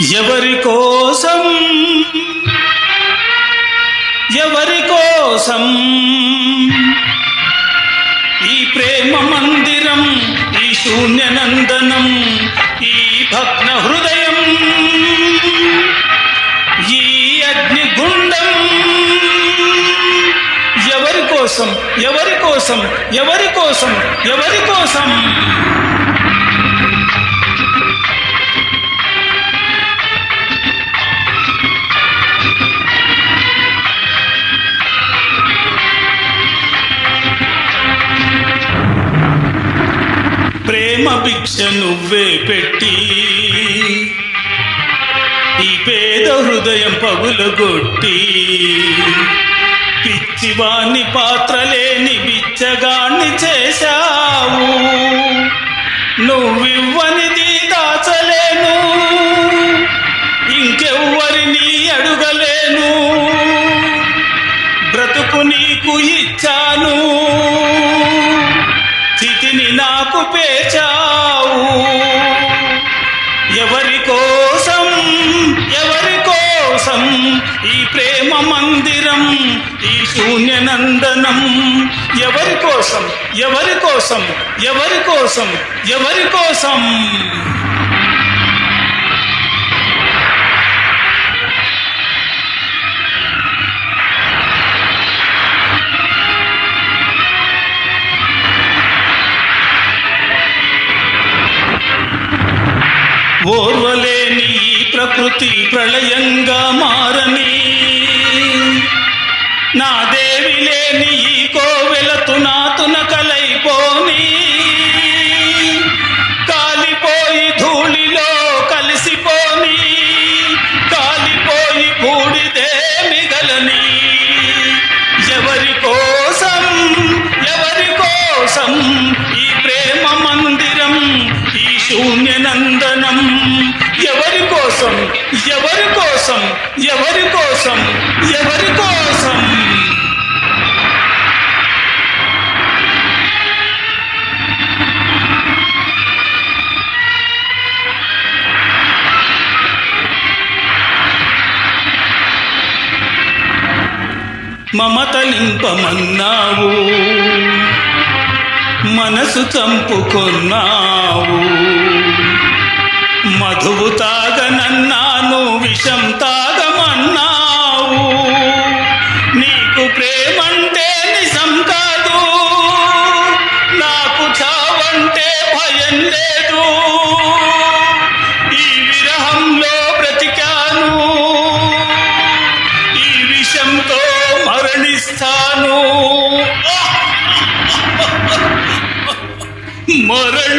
ఎవరి కోసం? ఎవరి కోసం? ఈ ప్రేమ మందిరం ఈ శూన్య నందనం ఈ భగ్న హృదయం ఈ అగ్నిగుండం ఎవరి కోసం? ఎవరి కోసం? ఎవరి కోసం? ఎవరి కోసం? ప్రేమ భిక్ష నువ్వే పెట్టి ఈ పేద హృదయం పగులగొట్టి పిచ్చివాణ్ణి పాత్రలేని బిచ్చగాణ్ణి చేశావు. నువ్వివ్వనిది దాచలేను ఇంకెవ్వరిని అడుగలేను. బ్రతుకు నీకు ఇచ్చాను. స్థితిని నాకు పేచావు. ఎవరి కోసం ఎవరి కోసం ఈ ప్రేమ మందిరం ఈ శూన్య నందనం ఎవరి కోసం ఎవరి కోసం ఎవరి కోసం ఎవరి కోసం? ఓర్వలేని ఈ ప్రకృతి ప్రళయంగా మారని నా దేవి లేని ఈ కోవెల తునాతున కలైపోని కాలిపోయి ధూళిలో కలిసిపోని కాలిపోయి బూడిదే మిగలని ఎవరి కోసం ఎవరి కోసం ఈ ప్రేమ మందిరం ఈ శూన్యనందన కోసం ఎవరి కోసం ఎవరి కోసం ఎవరి కోసం? మమత నింపమన్నావు మనసు చంపుకున్నావు. మధువు తాగనన్నాను విషం తాగమన్నావు. నీకు ప్రేమంటే నిజం కాదు నాకు చావంటే భయం లేదు. ఈ విరహంలో బ్రతికాను ఈ విషంతో మరణిస్తాను. మరణిస్తాను.